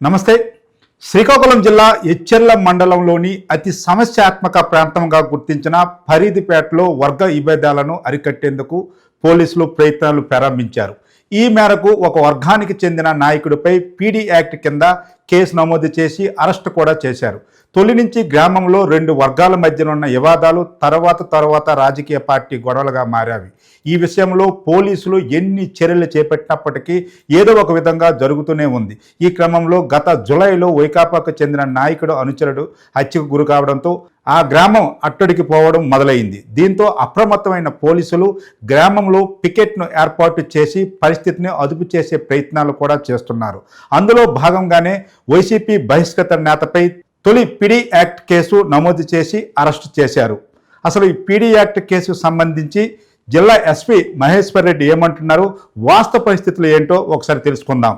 నమస్తే. శ్రీకాకుళం జిల్లా ఎచ్చెర్ల మండలంలోని అతి సమస్యాత్మక ప్రాంతంగా గుర్తించిన ఫరీదిపేటలో వర్గ విభేదాలను అరికట్టేందుకు పోలీసులు ప్రయత్నాలు ప్రారంభించారు. ఈ మేరకు ఒక వర్గానికి చెందిన నాయకుడిపై పీడీ యాక్ట్ కింద కేసు నమోదు చేసి అరెస్టు కూడా చేశారు. తొలి నుంచి గ్రామంలో రెండు వర్గాల మధ్యనున్న వివాదాలు తర్వాత తర్వాత రాజకీయ పార్టీ గొడవలుగా మారావి ఈ విషయంలో పోలీసులు ఎన్ని చర్యలు చేపట్టినప్పటికీ ఏదో ఒక విధంగా జరుగుతూనే ఉంది. ఈ క్రమంలో గత జులైలో వైకాపాకు చెందిన నాయకుడు అనుచరుడు హత్యకు గురి కావడంతో ఆ గ్రామం అట్టడికి పోవడం మొదలైంది. దీంతో అప్రమత్తమైన పోలీసులు గ్రామంలో పికెట్ను ఏర్పాటు చేసి పరిస్థితిని అదుపు చేసే ప్రయత్నాలు కూడా చేస్తున్నారు. అందులో భాగంగానే వైసీపీ బహిష్కృత నేతపై తొలి పిడి యాక్ట్ కేసు నమోదు చేసి అరెస్టు చేశారు. అసలు ఈ పీడీ యాక్ట్ కేసు సంబంధించి జిల్లా ఎస్పీ మహేశ్వర్ రెడ్డి ఏమంటున్నారు? వాస్తవ పరిస్థితులు ఏంటో ఒకసారి తెలుసుకుందాం.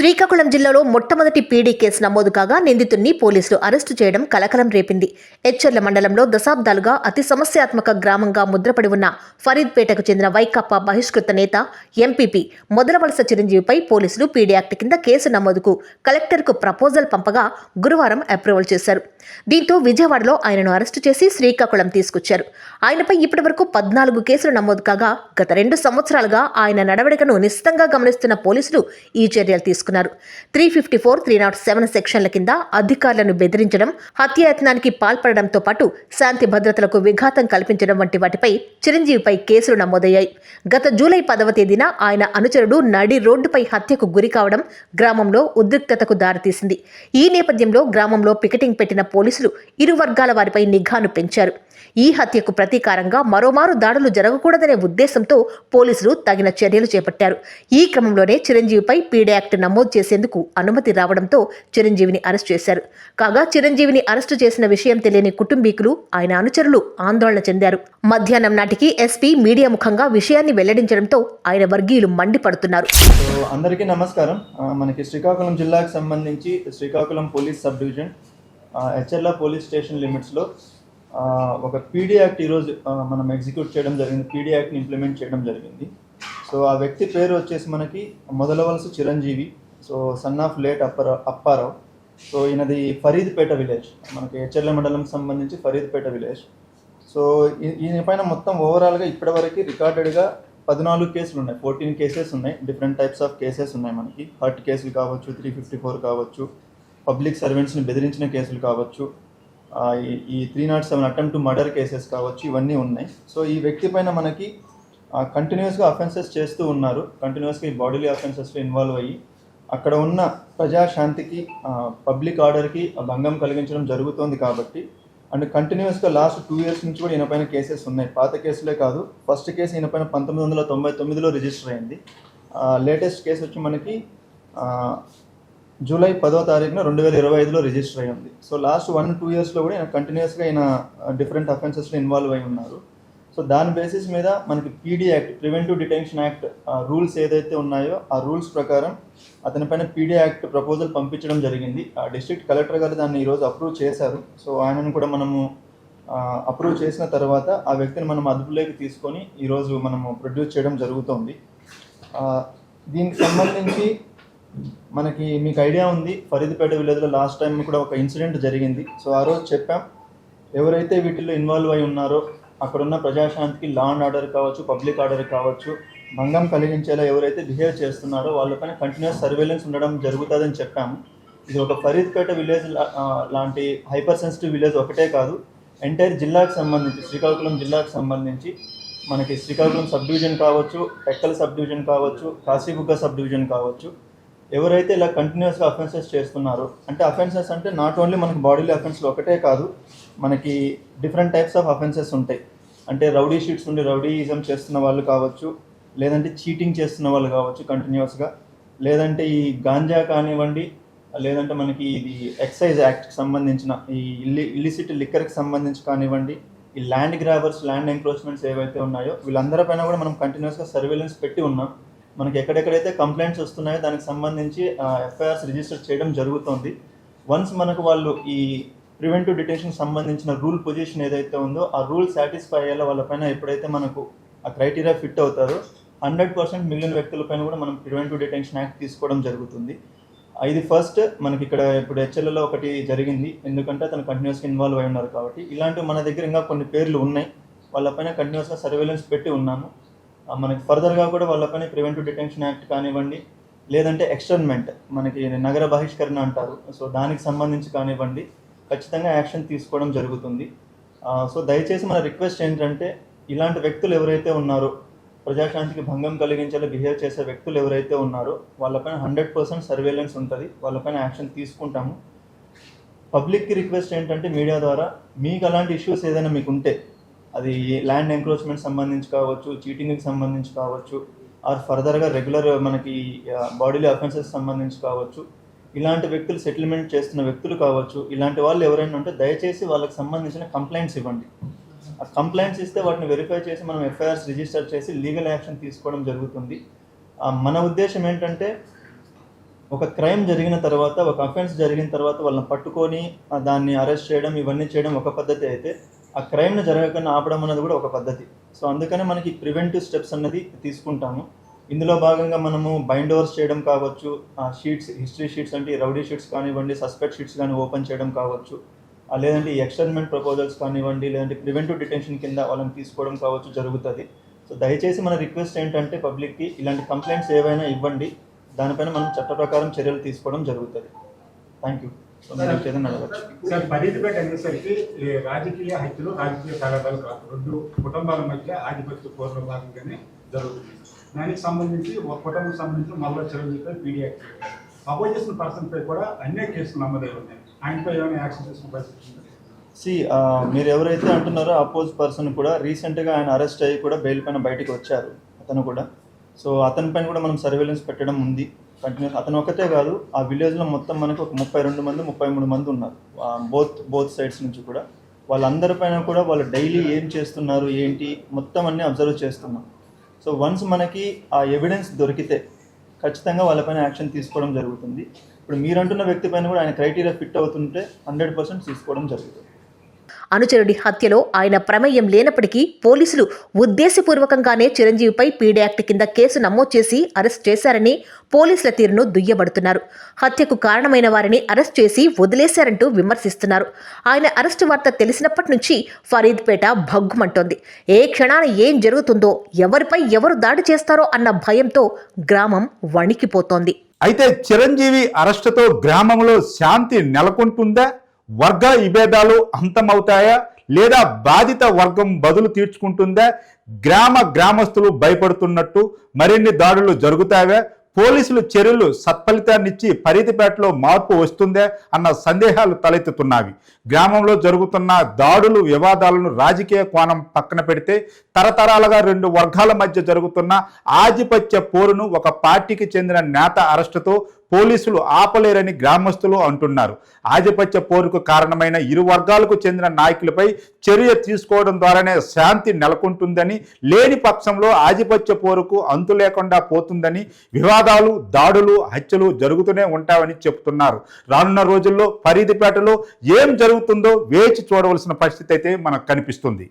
శ్రీకాకుళం జిల్లాలో మొట్టమొదటి పీడీ కేసు నమోదు కాగా నిందితుడిని పోలీసులు అరెస్టు చేయడం కలకలం రేపింది. ఎచ్చెర్ల మండలంలో దశాబ్దాలుగా అతి సమస్యాత్మక గ్రామంగా ముద్రపడి ఉన్న ఫరీద్పేటకు చెందిన వైకాపా బహిష్కృత నేత ఎంపీపీ మొదలవలస చిరంజీవిపై పోలీసులు పీడీ యాక్ట్ కింద కేసు నమోదుకు కలెక్టర్కు ప్రపోజల్ పంపగా గురువారం అప్రూవల్ చేశారు. దీంతో విజయవాడలో ఆయనను అరెస్టు చేసి శ్రీకాకుళం తీసుకొచ్చారు. ఆయనపై ఇప్పటివరకు పద్నాలుగు కేసులు నమోదు కాగా గత రెండు సంవత్సరాలుగా ఆయన నడవడికను నిశితంగా గమనిస్తున్న పోలీసులు ఈ చర్యలు తీసుకున్నారు. Three fifty four three not seven సెక్షన్ల కింద అధికారులను బెదిరించడం హత్యాయత్నానికి పాల్పడడంతో పాటు శాంతి భద్రతలకు విఘాతం కల్పించడం వంటి వాటిపై చిరంజీవిపై కేసులు నమోదయ్యాయి. గత జూలై పదవ తేదీన ఆయన అనుచరుడు నడి రోడ్డుపై హత్యకు గురి కావడం గ్రామంలో ఉద్రిక్తతకు దారితీసింది. ఈ నేపథ్యంలో గ్రామంలో పికెటింగ్ పెట్టిన పోలీసులు ఇరు వర్గాల వారిపై నిఘాను పెంచారు. ఈ హత్యకు ప్రతీకారంగా మరోమారు దాడులు జరగకూడదనే ఉద్దేశంతో పోలీసులు తగిన చర్యలు చేపట్టారు. ఈ క్రమంలోనే చిరంజీవిపై పీడే యాక్ట్ నమోదు చేసేందుకు అనుమతి రావడంతో చిరంజీవిని అరెస్ట్ చేశారు. కాగా చిరంజీవిని అరెస్టు చేసిన విషయం తెలియని కుటుంబీకులు ఆయన అనుచరులు ఆందోళన చెందారు. మధ్యాహ్నం నాటికి ఎస్పీ మీడియా ముఖంగా విషయాన్ని వెల్లడించడంతో ఆయన వర్గీయులు మండిపడుతున్నారు. అందరికీ నమస్కారం. మనకి శ్రీకాకుళం జిల్లాకు సంబంధించి Srikakulam police sub division HLR police station లిమిట్స్లో ఒక పీడీ యాక్ట్ ఈరోజు మనం ఎగ్జిక్యూట్ చేయడం జరిగింది పీడీ యాక్ట్ని ఇంప్లిమెంట్ చేయడం జరిగింది. సో ఆ వ్యక్తి పేరు వచ్చేసి మనకి మొదలవలసి Chiranjeevi so son of late అప్పర Apparao. So ఈయనది ఫరీద్పేట విలేజ్ మనకి హెచ్ఎల్ఏ మండలం సంబంధించి ఫరీద్పేట విలేజ్. సో ఈయన పైన మొత్తం ఓవరాల్గా ఇప్పటివరకు రికార్డెడ్గా పద్నాలుగు కేసులు ఉన్నాయి ఫోర్టీన్ కేసెస్ ఉన్నాయి డిఫరెంట్ టైప్స్ ఆఫ్ కేసెస్ ఉన్నాయి మనకి. హర్ట్ కేసులు కావచ్చు త్రీ ఫిఫ్టీ ఫోర్ కావచ్చు పబ్లిక్ సర్వెంట్స్ని బెదిరించిన కేసులు కావచ్చు ఈ- three not seven attempt murder cases కావచ్చు ఇవన్నీ ఉన్నాయి. సో ఈ వ్యక్తి పైన మనకి కంటిన్యూస్గా అఫెన్సెస్ చేస్తూ ఉన్నారు. కంటిన్యూస్గా ఈ బాడీలీ అఫెన్సెస్లో ఇన్వాల్వ్ అయ్యి అక్కడ ఉన్న ప్రజాశాంతికి పబ్లిక్ ఆర్డర్కి భంగం కలిగించడం జరుగుతోంది కాబట్టి అండ్ కంటిన్యూస్గా లాస్ట్ టూ ఇయర్స్ నుంచి కూడా ఈయన కేసెస్ ఉన్నాయి. పాత కేసులే కాదు ఫస్ట్ కేసు ఈయన పైన పంతొమ్మిది వందల తొంభై తొమ్మిదిలో రిజిస్టర్ అయింది. లేటెస్ట్ కేసు వచ్చి మనకి జూలై పదో తారీఖున రెండు వేల ఇరవై ఐదులో రిజిస్టర్ అయ్యింది ఉంది. సో లాస్ట్ వన్ టూ ఇయర్స్లో కూడా ఈయన కంటిన్యూస్గా ఈయన డిఫరెంట్ అఫెన్సెస్లో ఇన్వాల్వ్ అయి ఉన్నారు. సో దాని బేసిస్ మీద మనకి PD act preventive detention act rules ఏదైతే ఉన్నాయో ఆ రూల్స్ ప్రకారం అతని పైన పీడీ యాక్ట్ ప్రపోజల్ పంపించడం జరిగింది. ఆ డిస్ట్రిక్ట్ కలెక్టర్ గారు దాన్ని ఈరోజు అప్రూవ్ చేశారు. సో ఆయనను కూడా మనము అప్రూవ్ చేసిన తర్వాత ఆ వ్యక్తిని మనం అదుపులోకి తీసుకొని ఈరోజు మనము ప్రొడ్యూస్ చేయడం జరుగుతోంది. దీనికి సంబంధించి మనకి మీకు ఐడియా ఉంది. ఫరీద్పేట విలేజ్లో లాస్ట్ టైం కూడా ఒక ఇన్సిడెంట్ జరిగింది. సో ఆ రోజు చెప్పాం ఎవరైతే వీటిల్లో ఇన్వాల్వ్ అయి ఉన్నారో అక్కడున్న ప్రజాశాంతికి లా అండ్ ఆర్డర్ కావచ్చు పబ్లిక్ ఆర్డర్ కావచ్చు భంగం కలిగించేలా ఎవరైతే బిహేవ్ చేస్తున్నారో వాళ్ళపైన కంటిన్యూస్ సర్వేలెన్స్ ఉండడం జరుగుతుందని చెప్పాము. ఇది ఒక ఫరీద్పేట విలేజ్ లాంటి హైపర్ సెన్సిటివ్ విలేజ్ ఒకటే కాదు. ఎంటైర్ జిల్లాకు సంబంధించి శ్రీకాకుళం జిల్లాకు సంబంధించి మనకి శ్రీకాకుళం సబ్ డివిజన్ కావచ్చు టెక్కల్ సబ్ డివిజన్ కావచ్చు కాశీబుగ్గ సబ్ డివిజన్ కావచ్చు ఎవరైతే ఇలా కంటిన్యూస్గా అఫెన్సెస్ చేస్తున్నారో అంటే అఫెన్సెస్ అంటే నాట్ ఓన్లీ మనకి బాడీలో అఫెన్స్లు ఒకటే కాదు మనకి డిఫరెంట్ టైప్స్ ఆఫ్ అఫెన్సెస్ ఉంటాయి. అంటే రౌడీ షీట్స్ నుండి రౌడీయిజం చేస్తున్న వాళ్ళు కావచ్చు లేదంటే చీటింగ్ చేస్తున్న వాళ్ళు కావచ్చు కంటిన్యూస్గా లేదంటే ఈ గాంజా కానివ్వండి లేదంటే మనకి ఇది ఎక్సైజ్ యాక్ట్కి సంబంధించిన ఈ ఇల్లి ఇల్లిసిట్ లిక్కర్కి సంబంధించి కానివ్వండి ఈ ల్యాండ్ గ్రాబర్స్ ల్యాండ్ ఎంక్రోచ్మెంట్స్ ఏవైతే ఉన్నాయో వీళ్ళందరిపైన కూడా మనం కంటిన్యూస్గా సర్వేలెన్స్ పెట్టి ఉన్నాం. మనకి ఎక్కడెక్కడైతే కంప్లైంట్స్ వస్తున్నాయో దానికి సంబంధించి ఎఫ్ఐఆర్స్ రిజిస్టర్ చేయడం జరుగుతుంది. వన్స్ మనకు వాళ్ళు ఈ ప్రివెంటివ్ డిటెన్షన్ సంబంధించిన రూల్ పొజిషన్ ఏదైతే ఉందో ఆ రూల్ సాటిస్ఫై అయ్యేలా వాళ్ళపైన ఎప్పుడైతే మనకు ఆ క్రైటీరియా ఫిట్ అవుతారో హండ్రెడ్ పర్సెంట్ మిలియన్ వ్యక్తులపైన కూడా మనం ప్రివెంటివ్ డిటెన్షన్ యాక్ట్ తీసుకోవడం జరుగుతుంది. ఇది ఫస్ట్ మనకి ఇక్కడ ఇప్పుడు హెచ్ఎల్ఏలో ఒకటి జరిగింది. ఎందుకంటే అతను కంటిన్యూస్గా ఇన్వాల్వ్ అయి ఉన్నారు కాబట్టి. ఇలాంటివి మన దగ్గర ఇంకా కొన్ని పేర్లు ఉన్నాయి. వాళ్ళపైన కంటిన్యూస్గా సర్వేలెన్స్ పెట్టి ఉన్నాము మనకి ఫర్దర్గా కూడా వాళ్ళపైన ప్రివెంటివ్ డిటెన్షన్ యాక్ట్ కానివ్వండి లేదంటే ఎక్స్టర్న్మెంట్ మనకి నగర బహిష్కరణ అంటారు. సో దానికి సంబంధించి కానివ్వండి ఖచ్చితంగా యాక్షన్ తీసుకోవడం జరుగుతుంది. సో దయచేసి మన రిక్వెస్ట్ ఏంటంటే ఇలాంటి వ్యక్తులు ఎవరైతే ఉన్నారో ప్రజాశాంతికి భంగం కలిగించేలా బిహేవ్ చేసే వ్యక్తులు ఎవరైతే ఉన్నారో వాళ్ళపైన హండ్రెడ్ పర్సెంట్ సర్వేలెన్స్ ఉంటుంది. వాళ్ళపైన యాక్షన్ తీసుకుంటాము. పబ్లిక్కి రిక్వెస్ట్ ఏంటంటే మీడియా ద్వారా మీకు అలాంటి ఇష్యూస్ ఏదైనా మీకు ఉంటే అది ల్యాండ్ ఎంక్రోచ్మెంట్ సంబంధించి కావచ్చు చీటింగ్కి సంబంధించి కావచ్చు ఆర్ ఫర్దర్గా రెగ్యులర్ మనకి బాడీలో అఫెన్సెస్ సంబంధించి కావచ్చు. ఇలాంటి వ్యక్తులు సెటిల్మెంట్ చేస్తున్న వ్యక్తులు కావచ్చు. ఇలాంటి వాళ్ళు ఎవరైనా ఉంటే దయచేసి వాళ్ళకి సంబంధించిన కంప్లైంట్స్ ఇవ్వండి. ఆ కంప్లైంట్స్ ఇస్తే వాటిని వెరిఫై చేసి మనం ఎఫ్ఐఆర్స్ రిజిస్టర్ చేసి లీగల్ యాక్షన్ తీసుకోవడం జరుగుతుంది. మన ఉద్దేశం ఏంటంటే ఒక క్రైమ్ జరిగిన తర్వాత ఒక అఫెన్స్ జరిగిన తర్వాత వాళ్ళని పట్టుకొని దాన్ని అరెస్ట్ చేయడం ఇవన్నీ చేయడం ఒక పద్ధతి అయితే ఆ క్రైమ్ని జరగకుండా ఆపడం అన్నది కూడా ఒక పద్ధతి. సో అందుకనే మనకి ప్రివెంటివ్ స్టెప్స్ అన్నది తీసుకుంటాము. ఇందులో భాగంగా మనము బైండ్ ఓవర్స్ చేయడం కావచ్చు ఆ షీట్స్ హిస్టరీ షీట్స్ అంటే రౌడీ షీట్స్ కానివ్వండి సస్పెక్ట్ షీట్స్ కానీ ఓపెన్ చేయడం కావచ్చు లేదంటే ఈ ఎక్స్టర్న్మెంట్ ప్రపోజల్స్ కానివ్వండి లేదంటే ప్రివెంటివ్ డిటెన్షన్ కింద వాళ్ళని తీసుకోవడం కావచ్చు జరుగుతుంది. సో దయచేసి మన రిక్వెస్ట్ ఏంటంటే పబ్లిక్కి ఇలాంటి కంప్లైంట్స్ ఏవైనా ఇవ్వండి. దానిపైన మనం చట్ట ప్రకారం చర్యలు తీసుకోవడం జరుగుతుంది. Thank you. So sir Faridpet అనేసరికి ఈ రాజకీయ హత్యలు రాజకీయ తగాదాలు కాదు. రెండు కుటుంబాల మధ్య ఆధిపత్య పూర్వ భాగంగానే జరుగుతుంది. దానికి సంబంధించి ఒక కుటుంబం సంబంధించి మళ్ళీ చిరంజీవిపై పీడీ యాక్ట్ పెట్టారు అపోజిషన్ పర్సన్ పై కూడా అన్ని కేసులు నమోదై ఉన్నాయి. ఆయనపై ఏమైనా యాక్షన్ చేసిన పరిస్థితి సి మీరు ఎవరైతే అంటున్నారో అపోజ్ పర్సన్ కూడా రీసెంట్గా ఆయన అరెస్ట్ అయ్యి కూడా బెయిల్ పైన బయటకు వచ్చారు. అతను కూడా. సో అతని పైన కూడా మనం సర్వేలెన్స్ పెట్టడం ఉంది. కంటిన్యూస్ అతను ఒకటే కాదు ఆ విలేజ్లో మొత్తం మనకు ఒక ముప్పై రెండు మంది ముప్పై మూడు మంది ఉన్నారు. బోత్ బోత్ సైడ్స్ నుంచి కూడా. వాళ్ళందరిపైన కూడా వాళ్ళు డైలీ ఏం చేస్తున్నారు ఏంటి? మొత్తం అన్నీ అబ్జర్వ్ చేస్తున్నాం. సో వన్స్ మనకి ఆ ఎవిడెన్స్ దొరికితే ఖచ్చితంగా వాళ్ళపైన యాక్షన్ తీసుకోవడం జరుగుతుంది. ఇప్పుడు మీరంటున్న వ్యక్తి పైన కూడా ఆయన క్రైటీరియా ఫిట్ అవుతుంటే హండ్రెడ్ పర్సెంట్ తీసుకోవడం జరుగుతుంది. అనుచరుడి హత్యలో ఆయన ప్రమేయం లేనప్పటికీ పోలీసులు ఉద్దేశపూర్వకంగానే చిరంజీవిపై పీడీ యాక్ట్ కింద కేసు నమోదు చేసి అరెస్ట్ చేశారని పోలీసుల తీరును దుయ్యబడుతున్నారు. హత్యకు కారణమైన వారిని అరెస్ట్ చేసి వదిలేశారంటూ విమర్శిస్తున్నారు. ఆయన అరెస్టు వార్త తెలిసినప్పటి నుంచి ఫరీద్పేట భగ్గుమంటోంది. ఏ క్షణాన ఏం జరుగుతుందో ఎవరిపై ఎవరు దాడి చేస్తారో అన్న భయంతో గ్రామం వణికిపోతోంది. అయితే చిరంజీవి అరెస్టుతో గ్రామంలో శాంతి నెలకొంటుందా? వర్గ విభేదాలు అంతమవుతాయా? లేదా బాధిత వర్గం బదులు తీర్చుకుంటుందా? గ్రామ గ్రామస్తులు భయపడుతున్నట్టు మరిన్ని దాడులు జరుగుతాయా? పోలీసులు చర్యలు సత్ఫలితాన్నిచ్చి పరిధిపేటలో మార్పు వస్తుందే? అన్న సందేహాలు తలెత్తుతున్నాయి. గ్రామంలో జరుగుతున్న దాడులు వివాదాలను రాజకీయ కోణం పక్కన పెడితే తరతరాలుగా రెండు వర్గాల మధ్య జరుగుతున్న ఆధిపత్య పోరును ఒక పార్టీకి చెందిన నేత అరెస్టుతో పోలీసులు ఆపలేరని గ్రామస్తులు అంటున్నారు. ఆధిపత్య పోరుకు కారణమైన ఇరు వర్గాలకు చెందిన నాయకులపై చర్య తీసుకోవడం ద్వారానే శాంతి నెలకొంటుందని లేని పక్షంలో ఆధిపత్య పోరుకు అంతు లేకుండా పోతుందని వివాదాలు దాడులు హత్యలు జరుగుతూనే ఉంటామని చెబుతున్నారు. రానున్న రోజుల్లో ఫరీదుపేటలో ఏం జరుగుతుందో వేచి చూడవలసిన పరిస్థితి అయితే మనకు కనిపిస్తుంది.